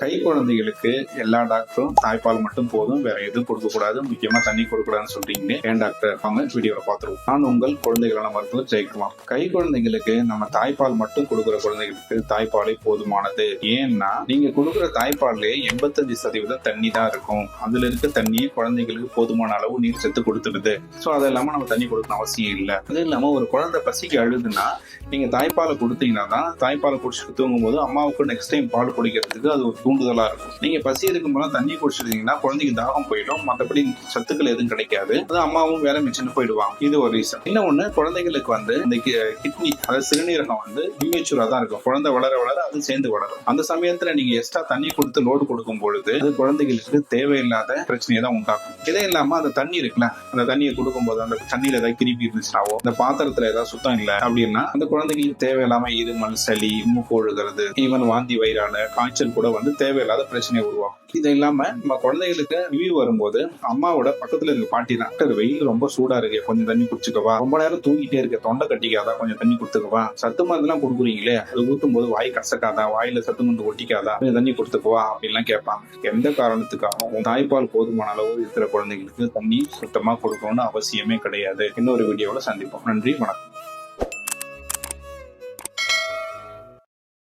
கை குழந்தைகளுக்கு எல்லா டாக்டரும் தாய்ப்பால் மட்டும் போதும் வேற எதுவும் கொடுக்க கூடாது முக்கியமா தண்ணி கொடுக்கூடாதுன்னு சொல்றீங்க ஏன் டாக்டர் வாங்க வீடியோல பாத்துருவோம் நான் உங்கள் குழந்தைகளான மருத்துவர் ஜெயக்குமார். கை குழந்தைகளுக்கு நம்ம தாய்ப்பால் மட்டும் கொடுக்குற குழந்தைகளுக்கு தாய்ப்பாலே போதுமானது. ஏன்னா நீங்க கொடுக்குற தாய்ப்பாலே எண்பத்தஞ்சு சதவீதம் தண்ணி தான் இருக்கும். அதுல இருக்க தண்ணியே குழந்தைகளுக்கு போதுமான அளவு நீர் சத்து கொடுத்துடுது. ஸோ அது இல்லாம நம்ம தண்ணி கொடுக்கணும் அவசியம் இல்லை. அது இல்லாம ஒரு குழந்தை பசிக்கு அழுதுன்னா நீங்க தாய்ப்பாலை கொடுத்தீங்கன்னா தான் தாய்ப்பாலை குடிச்சிட்டு தூங்கும் போது அம்மாவுக்கு நெக்ஸ்ட் டைம் பால் குடிக்கிறதுக்கு அது ஒரு தூண்டுதலா இருக்கும் நீங்க பசி இருக்கும் போல தண்ணி குடிச்சிருந்தீங்கன்னா குழந்தைக்கு தாகம் போயிடும். மற்றபடி சத்துக்கள் எதுவும் கிடைக்காது. அது அம்மாவும் வேலை மிச்சின்னு போயிடுவாங்க. இது ஒரு ரீசன் இன்னொன்னு குழந்தைகளுக்கு வந்து இந்த கிட்னி அதாவது சிறுநீரகம் வந்து இம்மெச்சூரா தான் இருக்கும். குழந்தை வளர வளர அது சேர்ந்து வளரும். அந்த சமயத்துல நீங்க எக்ஸ்ட்ரா தண்ணி கொடுத்து லோடு கொடுக்கும் பொழுது அது குழந்தைகளுக்கு தேவையில்லாத பிரச்சனையை தான் உண்டாக்கும். இதே இல்லாம அந்த தண்ணி இருக்குல்ல அந்த தண்ணியை கொடுக்கும் போது அந்த தண்ணியில ஏதாவது கிருப்பி இருந்துச்சுனாவோ அந்த பாத்திரத்துல ஏதாவது சுத்தம் இல்லை அப்படின்னா அந்த குழந்தைகளுக்கு தேவையில்லாம இருமல் சளி மூக்கு ஒழுகிறது ஈவன் வாந்தி வயிறான காய்ச்சல் கூட வந்து தேவையில்லாத பிரச்சனை பிரச்சனையை உருவாகும் இது இல்லாம நம்ம குழந்தைகளுக்கு லீவ் வரும்போது அம்மாவோட பக்கத்துல இருக்க பாட்டி தான் டாக்டர் வெயில் ரொம்ப சூடா இருக்கு கொஞ்சம் தண்ணி குடிச்சுக்கவா ரொம்ப நேரம் தூங்கிட்டே இருக்க தொண்டை கட்டிக்காதா கொஞ்சம் தண்ணி கொடுத்துக்கவா சத்து மருந்துலாம் கொடுக்குறீங்களே அது ஊத்தும் போது வாய் கசக்காதா வாயில சத்து மருந்து ஒட்டிக்காதா கொஞ்சம் தண்ணி கொடுத்துக்குவா அப்படின்லாம் கேட்பாங்க. எந்த காரணத்துக்காகவும் தாய்ப்பால் போதுமான அளவு இருக்கிற குழந்தைகளுக்கு தண்ணி சுத்தமா கொடுக்கணும்னு அவசியமே கிடையாது. இன்னொரு வீடியோல சந்திப்போம். நன்றி வணக்கம்.